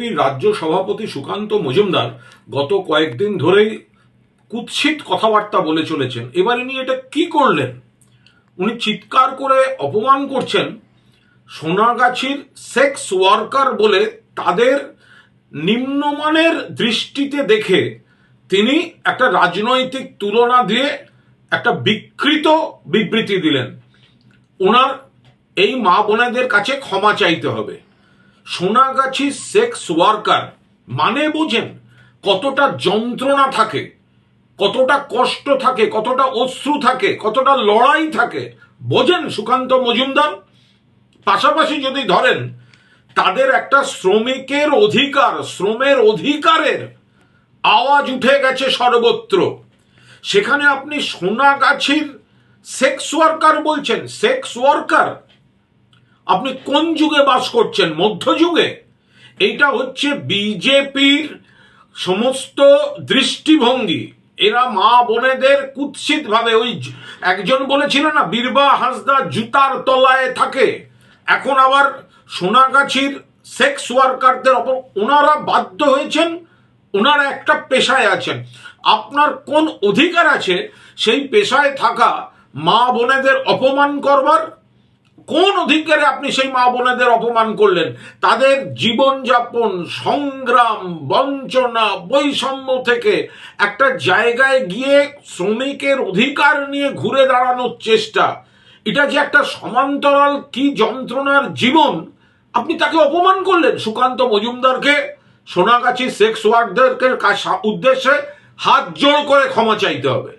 রাজ্য সভাপতি সুকান্ত মজুমদার গত কয়েকদিন ধরেই কুৎসিত কথাবার্তা বলে চলেছেন। এবার নিয়ে এটা কি করলেন? উনি চিৎকার করে অপমান করছেন সোনাগাছির সেক্স ওয়ার্কার বলে তাদের নিম্নমানের দৃষ্টিতে দেখে তিনি একটা রাজনৈতিক তুলনা দিয়ে একটা বিকৃত বিবৃতি দিলেন। ওনার এই মা বোনেদের কাছে ক্ষমা চাইতে হবে। সোনাগাছি সেক্স ওয়ার্কার মানে বোঝেন কতটা যন্ত্রণা থাকে, কতটা কষ্ট থাকে, কতটা অশ্রু থাকে, কতটা লড়াই থাকে। বোঝেন সুকান্ত মজুমদার? পাশাপাশি যদি ধরেন, তাদের একটা শ্রমিকের অধিকার, শ্রমের অধিকারের আওয়াজ উঠে গেছে সর্বত্র। সেখানে আপনি সোনাগাছির সেক্স ওয়ার্কার বলছেন, সেক্স ওয়ার্কার আপনি কোন যুগে বাস করছেন? মধ্যযুগে এইটা হচ্ছে বিজেপির সমস্ত দৃষ্টিভঙ্গি। এরা মা বোনেদের কুৎসিত ভাবে ওই একজন বলেছিল না, বীরবা হাসদা জুতার তলায় থাকে। এখন আবার সোনাগাছির সেক্স ওয়ার্কারদের অপর ওনারা বাধ্য হয়েছেন, ওনারা একটা পেশায় আছেন। আপনার কোন অধিকার আছে সেই পেশায় থাকা মা বোনেদের অপমান করবার? কোন অধিকারে আপনি সেই মা বোনেদের অপমান করলেন? তাদের জীবনযাপন, সংগ্রাম, বঞ্চনা, বৈষম্য থেকে একটা জায়গায় গিয়ে শ্রমিকের অধিকার নিয়ে ঘুরে দাঁড়ানোর চেষ্টা। এটা যে একটা সমান্তরাল কি যন্ত্রণার জীবন, আপনি তাকে অপমান করলেন? সুকান্ত মজুমদারকে, সোনাগাছি সেক্স ওয়ার্কদেরকে উদ্দেশ্যে হাত জোড় করে ক্ষমা চাইতে হবে।